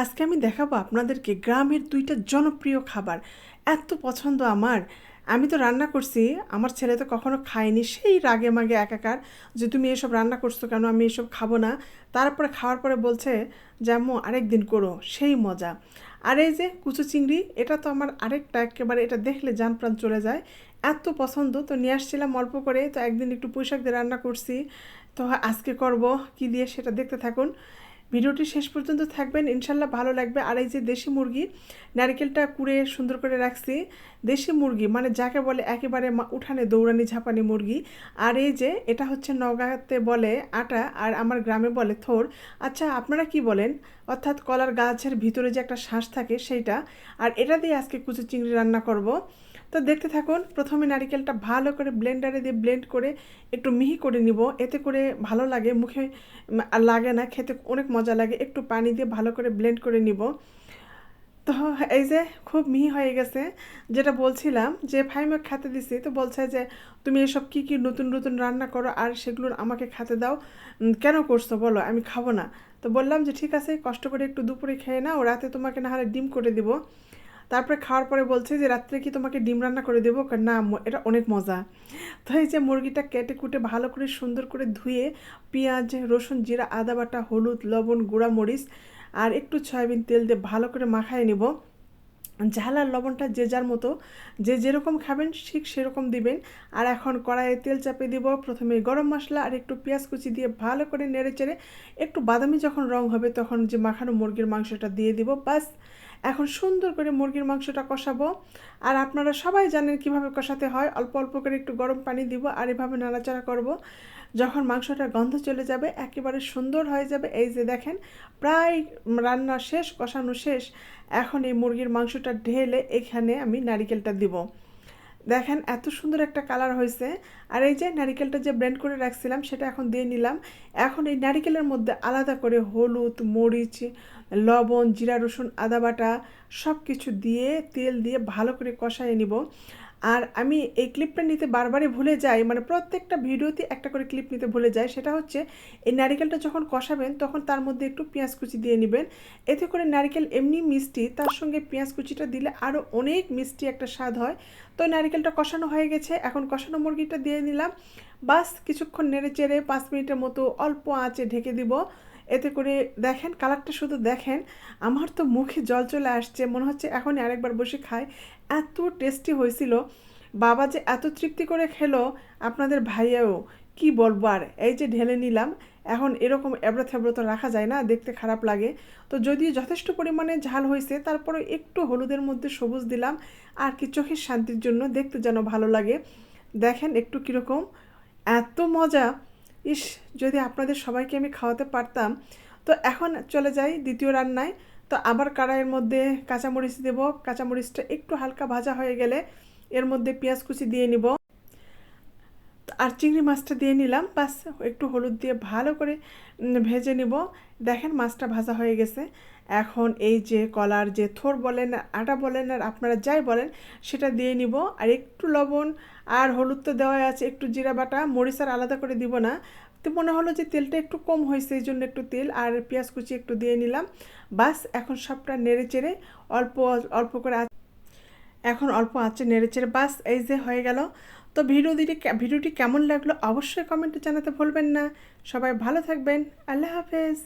আজকে আমি দেখাবো আপনাদেরকে গ্রামের দুইটা জনপ্রিয় খাবার। এত পছন্দ আমার। আমি তো রান্না করছি, আমার ছেলে তো কখনো খায়নি, সেই রাগে মাগে একাকার যে তুমি এসব রান্না করছ কেন, আমি এসব খাব না। তারপরে খাওয়ার পরে বলছে যে, আম্মু আরেক দিন করো, সেই মজা। আর এই যে কুচু চিংড়ি, এটা তো আমার আরেকটা, একেবারে এটা দেখলে যান প্রাণ চলে যায়। এত পছন্দ, তো নিয়ে আসছিলাম অল্প করে তো একদিন একটু পুঁইশাক দিয়ে রান্না করছি। তো আজকে করব, কি দিয়ে সেটা দেখতে থাকুন। ভিডিওটি শেষ পর্যন্ত থাকবেন, ইনশাল্লাহ ভালো লাগবে। আর এই যে দেশি মুরগি, নারকেলটা কুড়ে সুন্দর করে রাখছি। দেশি মুরগি মানে যাকে বলে একেবারে উঠানে দৌড়ানি ঝাপানি মুরগি। আর এই যে এটা হচ্ছে নগাঁতে বলে আটা, আর আমার গ্রামে বলে থোর। আচ্ছা আপনারা কি বলেন? অর্থাৎ কলার গাছের ভিতরে যে একটা শ্বাস থাকে সেইটা। আর এটা দিয়ে আজকে কুচু চিংড়ি রান্না করব। তো দেখতে থাকুন, প্রথমে নারিকেলটা ভালো করে ব্লেন্ডারে দিয়ে ব্লেন্ড করে একটু মিহি করে নিব। এতে করে ভালো লাগে, মুখে লাগে না, খেতে অনেক মজা লাগে, একটু পানি দিয়ে ভালো করে ব্লেন্ড করে নিব। তো এই যে খুব মিহি হয়ে গেছে, যেটা বলছিলাম যে ফাইমে খেতে দিছি, তো বলছে যে তুমি এসব কি কি নতুন নতুন রান্না করো আর সেগুলোর আমাকে খেতে দাও। কেন করছ বলো, আমি খাব না। তো বললাম যে ঠিক আছে, কষ্ট করে একটু দুপুরে খেয়ে নাও, রাতে তোমাকে না হলে ডিম করে দিব। তারপরে খাওয়ার পরে বলছে যে, রাত্রে কি তোমাকে ডিম রান্না করে দেবো? না এটা অনেক মজা। তো এই যে মুরগিটা কেটে কুটে ভালো করে সুন্দর করে ধুয়ে পেঁয়াজ, রসুন, জিরা, আদা বাটা, হলুদ, লবণ, গুঁড়া মরিচ আর একটু সয়াবিন তেল দিয়ে ভালো করে মাখায় নিব। ঝাল আর লবণটা যে যার মতো, যে যেরকম খাবেন ঠিক সেরকম দিবেন। আর এখন কড়াইয়ে তেল চাপিয়ে দিব, প্রথমে গরম মশলা আর একটু পেঁয়াজ কুচি দিয়ে ভালো করে নেড়ে চেড়ে একটু বাদামি যখন রং হবে তখন যে মাখানো মুরগির মাংসটা দিয়ে দিব বাস এখন সুন্দর করে মুরগির মাংসটা কষাবো। আর আপনারা সবাই জানেন কীভাবে কষাতে হয়। অল্প অল্প করে একটু গরম পানি দিব আর এভাবে নাড়াচাড়া করব। যখন মাংসটার গন্ধ চলে যাবে, একেবারে সুন্দর হয়ে যাবে। এই যে দেখেন, প্রায় রান্না শেষ, কষানো শেষ। এখন এই মুরগির মাংসটা ঢেলে এখানে আমি নারিকেলটা দিব। দেখেন, এত সুন্দর একটা কালার হয়েছে। আর এই যে নারিকেলটা যে ব্লেন্ড করে রাখছিলাম, সেটা এখন দিয়ে নিলাম। এখন এই নারিকেলের মধ্যে আলাদা করে হলুদ, মরিচ, লবণ, জিরা, রসুন, আদা বাটা সব কিছু দিয়ে, তেল দিয়ে ভালো করে কষায় নিব। আর আমি এই ক্লিপটা নিতে বারবারই ভুলে যাই মানে প্রত্যেকটা ভিডিওতে একটা করে ক্লিপ নিতে ভুলে যাই। সেটা হচ্ছে, এই নারিকেলটা যখন কষাবেন, তখন তার মধ্যে একটু পেঁয়াজ কুচি দিয়ে নেবেন। এতে করে নারিকেল এমনি মিষ্টি, তার সঙ্গে পেঁয়াজ কুচিটা দিলে আরও অনেক মিষ্টি একটা স্বাদ হয়। তো নারিকেলটা কষানো হয়ে গেছে, এখন কষানো মুরগিটা দিয়ে নিলাম। বাস কিছুক্ষণ নেড়ে চেড়ে পাঁচ মিনিটের মতো অল্প আঁচে ঢেকে দিব। এতে করে দেখেন কালারটা শুধু দেখেন, আমার তো মুখে জল চলে আসছে, মনে হচ্ছে এখনই আরেকবার বসে খাই। এত টেস্টি হয়েছিল। বাবা যে এত তৃপ্তি করে খেলো আপনাদের ভাইয়াও, কি বলব আর? এই যে ঢেলে নিলাম, এখন এরকম এবড়ো থেবড়ো তো রাখা যায় না, দেখতে খারাপ লাগে। তো যদিও যথেষ্ট পরিমাণে ঝাল হয়েছে, তারপরে একটু হলুদের মধ্যে সবুজ দিলাম, আর কি চোখের শান্তির জন্য দেখতে যেন ভালো লাগে। দেখেন একটু কীরকম, এত মজা! ইস, যদি আপনাদের সবাইকে আমি খাওয়াতে পারতাম। তো এখন চলে যাই দ্বিতীয় রান্নায়। তো আবার কড়াইয়ের মধ্যে কাঁচামরিচ দেবো। কাঁচামরিচটা একটু হালকা ভাজা হয়ে গেলে এর মধ্যে পেঁয়াজ কুচি দিয়ে নিব। আর চিংড়ি মাছটা দিয়ে নিলাম। বাস একটু হলুদ দিয়ে ভালো করে ভেজে নিব। দেখেন মাছটা ভাজা হয়ে গেছে। এখন এই যে কলার যে থোর বলেন, আটা বলেন, আর আপনারা যাই বলেন, সেটা দিয়ে নিব। আর একটু লবণ আর হলুদ তো দেওয়াই আছে, একটু জিরা বাটা, মরিচ আর আলাদা করে দিব না। তো মনে হলো যে তেলটা একটু কম হয়েছে, এই জন্য একটু তেল আর পেঁয়াজ কুচি একটু দিয়ে নিলাম। বাস এখন সবটা নেড়ে চেড়ে অল্প অল্প করে এখন অল্প আঁচে নেড়ে চেড়ে, বাস এই যে হয়ে গেল। তো ভিডিওটি ভিডিওটি কেমন লাগল অবশ্যই কমেন্টে জানাতে ভুলবেন না। সবাই ভালো থাকবেন। আল্লাহ হাফেজ।